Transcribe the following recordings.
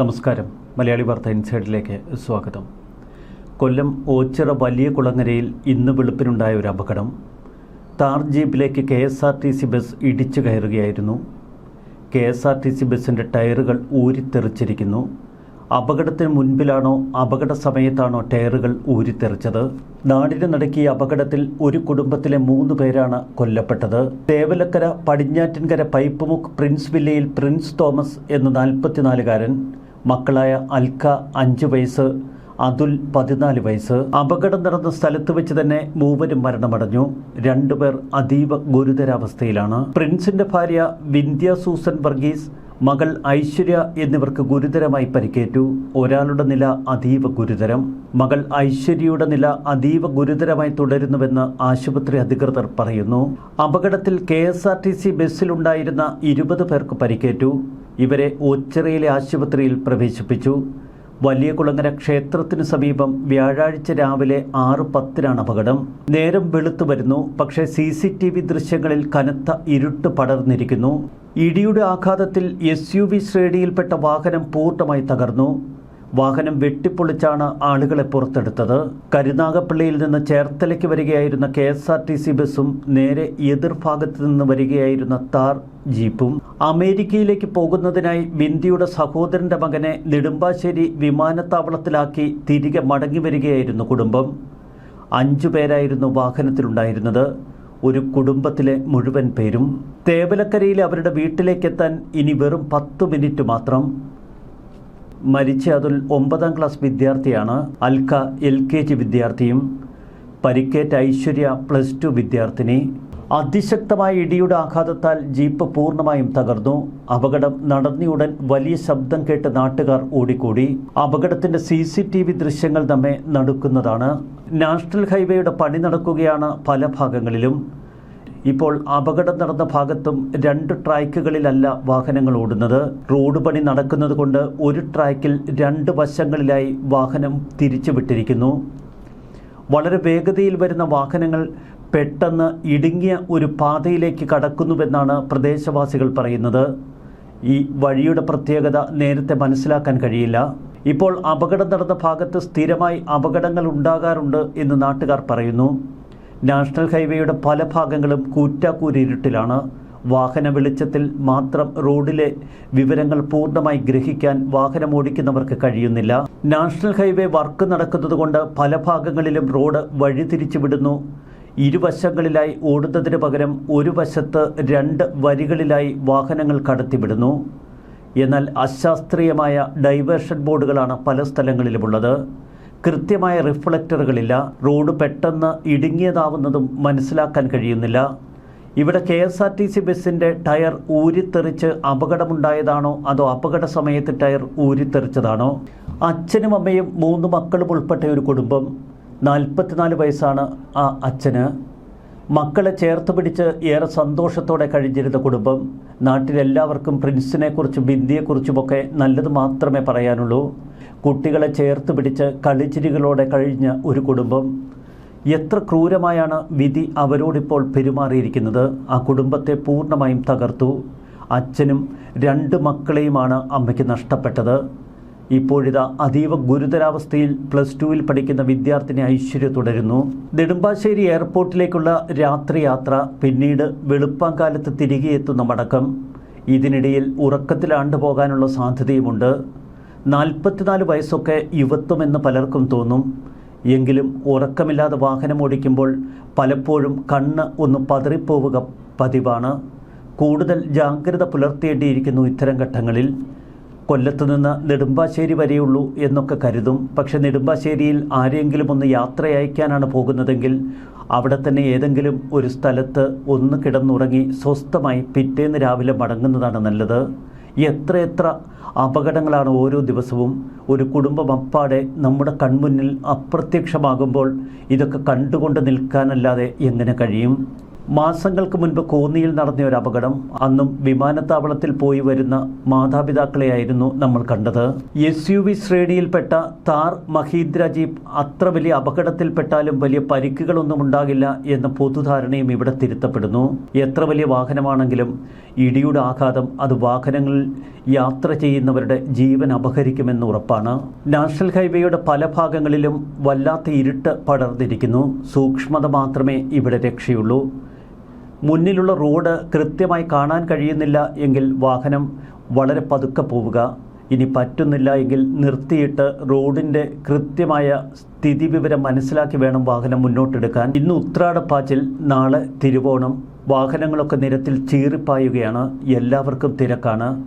നമസ്കാരം. മലയാളി വാർത്ത ഇൻസൈഡിലേക്ക് സ്വാഗതം. കൊല്ലം ഓച്ചിറ വലിയ കുളങ്ങരയിൽ ഇന്ന് വെളുപ്പിനുണ്ടായ ഒരു അപകടം. Thar ജീപ്പിലേക്ക് K S R T C bus ഇടിച്ചു കയറുകയായിരുന്നു. K S R T C ബസ്സിന്റെ ടയറുകൾ ഊരിത്തെറിച്ചിരിക്കുന്നു. അപകടത്തിന് മുൻപിലാണോ അപകട സമയത്താണോ ടയറുകൾ ഊരിത്തെറിച്ചത്? നാടിന് നടക്കിയ അപകടത്തിൽ ഒരു കുടുംബത്തിലെ മൂന്ന് പേരാണ് കൊല്ലപ്പെട്ടത്. തേവലക്കര പടിഞ്ഞാറ്റിൻകര പൈപ്പുമുക്ക് പ്രിൻസ് വില്ലയിൽ പ്രിൻസ് തോമസ് എന്ന നാൽപ്പത്തിനാലുകാരൻ മക്കളായ അൽക്ക അഞ്ച് വയസ്സ് അതുൽ പതിനാല് വയസ്സ്. അപകടം നടന്ന സ്ഥലത്ത് വെച്ച് തന്നെ മൂവരും മരണമടഞ്ഞു. രണ്ടുപേർ അതീവ ഗുരുതരാവസ്ഥയിലാണ്. പ്രിൻസിന്റെ ഭാര്യ വിന്ധ്യ സൂസൻ വർഗീസ് മകൾ ഐശ്വര്യ എന്നിവർക്ക് ഗുരുതരമായി പരിക്കേറ്റു. ഒരാളുടെ നില അതീവ ഗുരുതരം. മകൾ ഐശ്വര്യയുടെ നില അതീവ ഗുരുതരമായി തുടരുന്നുവെന്ന് ആശുപത്രി അധികൃതർ പറയുന്നു. അപകടത്തിൽ കെ ബസ്സിലുണ്ടായിരുന്ന ഇരുപത് പേർക്ക് പരിക്കേറ്റു. ഇവരെ ഓച്ചിറയിലെ ആശുപത്രിയിൽ പ്രവേശിപ്പിച്ചു. വലിയ കുളങ്ങര ക്ഷേത്രത്തിന് സമീപം വ്യാഴാഴ്ച രാവിലെ ആറ് പത്തിനാണ് അപകടം. നേരം വെളുത്തു വരുന്നു. പക്ഷേ സി സി ടി വി ദൃശ്യങ്ങളിൽ കനത്ത ഇരുട്ട് പടർന്നിരിക്കുന്നു. ഇടിയുടെ ആഘാതത്തിൽ എസ് യു വി ശ്രേണിയിൽപ്പെട്ട വാഹനം പൂർണമായി തകർന്നു. വാഹനം വെട്ടിപ്പൊളിച്ചാണ് ആളുകളെ പുറത്തെടുത്തത്. കരുനാഗപ്പള്ളിയിൽ നിന്ന് ചേർത്തലയ്ക്ക് വരികയായിരുന്ന K S R T C ബസ്സും നേരെ എതിർഭാഗത്ത് നിന്ന് വരികയായിരുന്ന താർ ജീപ്പും അമേരിക്കയിലേക്ക് പോകുന്നതിനായി ബിന്ദിയുടെ സഹോദരന്റെ മകനെ നെടുമ്പാശ്ശേരി വിമാനത്താവളത്തിലാക്കി തിരികെ മടങ്ങി വരികയായിരുന്നു കുടുംബം. അഞ്ചു പേരായിരുന്നു വാഹനത്തിലുണ്ടായിരുന്നത്. ഒരു കുടുംബത്തിലെ മുഴുവൻ പേരും. തേവലക്കരയിലെ അവരുടെ വീട്ടിലേക്കെത്താൻ ഇനി വെറും പത്ത് മിനിറ്റ് മാത്രം. മരിച്ച അതിൽ ഒമ്പതാം ക്ലാസ് വിദ്യാർത്ഥിയാണ് അൽക്ക എൽ കെ ജി വിദ്യാർത്ഥിയും പരിക്കേറ്റ ഐശ്വര്യ പ്ലസ് ടു വിദ്യാർത്ഥിനി. അതിശക്തമായ ഇടിയുടെ ആഘാതത്താൽ ജീപ്പ് പൂർണമായും തകർന്നു. അപകടം നടന്നയുടൻ വലിയ ശബ്ദം കേട്ട് നാട്ടുകാർ ഓടിക്കൂടി. അപകടത്തിന്റെ സി സി ടി വി ദൃശ്യങ്ങൾ നമ്മെ നടുക്കുന്നതാണ്. നാഷണൽ ഹൈവേയുടെ പണി നടക്കുകയാണ് പല ഭാഗങ്ങളിലും. ഇപ്പോൾ അപകടം നടന്ന ഭാഗത്തും രണ്ട് ട്രാക്കുകളിലല്ല വാഹനങ്ങൾ ഓടുന്നത്. റോഡ് പണി നടക്കുന്നത് കൊണ്ട് ഒരു ട്രാക്കിൽ രണ്ട് വശങ്ങളിലായി വാഹനം തിരിച്ചുവിട്ടിരിക്കുന്നു. വളരെ വേഗതയിൽ വരുന്ന വാഹനങ്ങൾ പെട്ടെന്ന് ഇടുങ്ങിയ ഒരു പാതയിലേക്ക് കടക്കുന്നുവെന്നാണ് പ്രദേശവാസികൾ പറയുന്നത്. ഈ വഴിയുടെ പ്രത്യേകത നേരത്തെ മനസ്സിലാക്കാൻ കഴിയില്ല. ഇപ്പോൾ അപകടം നടന്ന ഭാഗത്ത് സ്ഥിരമായി അപകടങ്ങൾ ഉണ്ടാകാറുണ്ട് എന്ന് നാട്ടുകാർ പറയുന്നു. നാഷണൽ ഹൈവേയുടെ പല ഭാഗങ്ങളും കൂറ്റാക്കൂരിരുട്ടിലാണ്. വാഹന വെളിച്ചത്തിൽ മാത്രം റോഡിലെ വിവരങ്ങൾ പൂർണമായി ഗ്രഹിക്കാൻ വാഹനം ഓടിക്കുന്നവർക്ക് കഴിയുന്നില്ല. നാഷണൽ ഹൈവേ വർക്ക് നടക്കുന്നതുകൊണ്ട് പല ഭാഗങ്ങളിലും റോഡ് വഴിതിരിച്ചു വിടുന്നു ഇരുവശങ്ങളിലായി ഓടുന്നതിന് പകരം ഒരു വശത്ത് രണ്ട് വരികളിലായി വാഹനങ്ങൾ കടത്തിവിടുന്നു. എന്നാൽ അശാസ്ത്രീയമായ ഡൈവേർഷൻ ബോർഡുകളാണ് പല സ്ഥലങ്ങളിലുമുള്ളത്. കൃത്യമായ റിഫ്ലക്ടറുകളില്ല. റോഡ് പെട്ടെന്ന് ഇടുങ്ങിയതാവുന്നതും മനസ്സിലാക്കാൻ കഴിയുന്നില്ല. ഇവിടെ K S R T C ബസ്സിന്റെ ടയർ ഊരിത്തെറിച്ച് അപകടമുണ്ടായതാണോ? അതോ അപകട സമയത്ത് ടയർ ഊരിത്തെറിച്ചതാണോ? അച്ഛനും അമ്മയും മൂന്ന് മക്കളും ഉൾപ്പെട്ട ഒരു കുടുംബം. നാൽപ്പത്തിനാല് വയസ്സാണ് ആ അച്ഛന്. മക്കളെ ചേർത്ത് പിടിച്ച് ഏറെ സന്തോഷത്തോടെ കഴിഞ്ഞിരുന്ന കുടുംബം നാട്ടിലെല്ലാവർക്കും പ്രിൻസിനെക്കുറിച്ചും ബിന്ദിയെക്കുറിച്ചുമൊക്കെ നല്ലത് മാത്രമേ പറയാനുള്ളൂ. കുട്ടികളെ ചേർത്ത് പിടിച്ച് കളിച്ചിരികളോടെ കഴിഞ്ഞ ഒരു കുടുംബം. എത്ര ക്രൂരമായാണ് വിധി അവരോടിപ്പോൾ പെരുമാറിയിരിക്കുന്നത്. ആ കുടുംബത്തെ പൂർണമായും തകർത്തു. അച്ഛനും രണ്ട് മക്കളെയുമാണ് അമ്മയ്ക്ക് നഷ്ടപ്പെട്ടത്. ഇപ്പോഴിതാ അതീവ ഗുരുതരാവസ്ഥയിൽ പ്ലസ് ടുവിൽ പഠിക്കുന്ന വിദ്യാർത്ഥിനി ഐശ്വര്യ തുടരുന്നു. നെടുമ്പാശ്ശേരി എയർപോർട്ടിലേക്കുള്ള രാത്രിയാത്ര പിന്നീട് വെളുപ്പാങ്കാലത്ത് തിരികെ എത്തുന്ന മടക്കം. ഇതിനിടയിൽ ഉറക്കത്തിലാണ്ടു പോകാനുള്ള സാധ്യതയുമുണ്ട്. നാൽപ്പത്തിനാല് വയസ്സൊക്കെ യുവത്വമെന്ന് പലർക്കും തോന്നും. എങ്കിലും ഉറക്കമില്ലാതെ വാഹനം ഓടിക്കുമ്പോൾ പലപ്പോഴും കണ്ണ് ഒന്ന് പതറിപ്പോവുക പതിവാണ്. കൂടുതൽ ജാഗ്രത പുലർത്തേണ്ടിയിരിക്കുന്നു ഇത്തരം ഘട്ടങ്ങളിൽ. കൊല്ലത്ത് നിന്ന് നെടുമ്പാശ്ശേരി വരെയുള്ളൂ എന്നൊക്കെ കരുതും. പക്ഷെ നെടുമ്പാശ്ശേരിയിൽ ആരെങ്കിലും ഒന്ന് യാത്ര അയക്കാനാണ് പോകുന്നതെങ്കിൽ അവിടെ തന്നെ ഏതെങ്കിലും ഒരു സ്ഥലത്ത് ഒന്ന് കിടന്നുറങ്ങി സ്വസ്ഥമായി പിറ്റേന്ന് രാവിലെ മടങ്ങുന്നതാണ് നല്ലത്. എത്രയെത്ര അപകടങ്ങളാണ് ഓരോ ദിവസവും ഒരു കുടുംബം അപ്പാടെ നമ്മുടെ കൺമുന്നിൽ അപ്രത്യക്ഷമാകുമ്പോൾ ഇതൊക്കെ കണ്ടുകൊണ്ട് നിൽക്കാനല്ലാതെ എങ്ങനെ കഴിയും? മാസങ്ങൾക്ക് മുൻപ് കോന്നിയിൽ നടന്ന ഒരു അപകടം അന്നും വിമാനത്താവളത്തിൽ പോയി വരുന്ന മാതാപിതാക്കളെയായിരുന്നു നമ്മൾ കണ്ടത്. എസ് യു വി ശ്രേണിയിൽപ്പെട്ട താർ മഹീന്ദ്ര ജീപ്പ് അത്ര വലിയ അപകടത്തിൽപ്പെട്ടാലും വലിയ പരിക്കുകളൊന്നും ഉണ്ടാകില്ല എന്ന പൊതുധാരണയും ഇവിടെ തിരുത്തപ്പെടുന്നു. എത്ര വലിയ വാഹനമാണെങ്കിലും ഇടിയുടെ ആഘാതം അത് വാഹനങ്ങളിൽ യാത്ര ചെയ്യുന്നവരുടെ ജീവൻ അപഹരിക്കുമെന്ന് ഉറപ്പാണ്. നാഷണൽ ഹൈവേയുടെ പല ഭാഗങ്ങളിലും വല്ലാത്ത ഇരുട്ട് പടർന്നിരിക്കുന്നു. സൂക്ഷ്മത മാത്രമേ ഇവിടെ രക്ഷയുള്ളൂ. മുന്നിലുള്ള റോഡ് കൃത്യമായി കാണാൻ കഴിയുന്നില്ല എങ്കിൽ വാഹനം വളരെ പതുക്കെ പോവുക. ഇനി പറ്റുന്നില്ല എങ്കിൽ നിർത്തിയിട്ട് റോഡിന്റെ കൃത്യമായ സ്ഥിതിവിവരം മനസ്സിലാക്കി വേണം വാഹനം മുന്നോട്ടെടുക്കാൻ. ഇന്ന് ഉത്രാടപ്പാച്ചിൽ നാളെ തിരുവോണം. വാഹനങ്ങളൊക്കെ നിരത്തിൽ ചീറിപ്പായുകയാണ്. എല്ലാവർക്കും തിരക്കാണ്.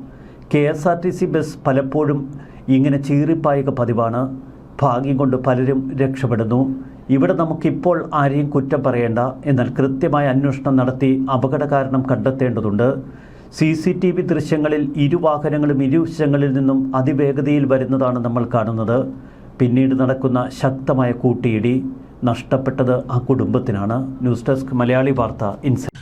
K S R T C bus പലപ്പോഴും ഇങ്ങനെ ചീറിപ്പായുക പതിവാണ്. ഭാഗ്യം കൊണ്ട് പലരും രക്ഷപ്പെടുന്നു. ഇവിടെ നമുക്കിപ്പോൾ ആരെയും കുറ്റം പറയേണ്ട എന്നാൽ കൃത്യമായ അന്വേഷണം നടത്തി അപകട കാരണം കണ്ടെത്തേണ്ടതുണ്ട്. സി സി ടി വി ദൃശ്യങ്ങളിൽ ഇരുവാഹനങ്ങളും ഇരുവശങ്ങളിൽ നിന്നും അതിവേഗതയിൽ വരുന്നതാണ് നമ്മൾ കാണുന്നത്. പിന്നീട് നടക്കുന്ന ശക്തമായ കൂട്ടിയിടി നഷ്ടപ്പെട്ടത് ആ കുടുംബത്തിനാണ്. ന്യൂസ് ഡെസ്ക് മലയാളി വാർത്ത ഇൻസൈറ്റ്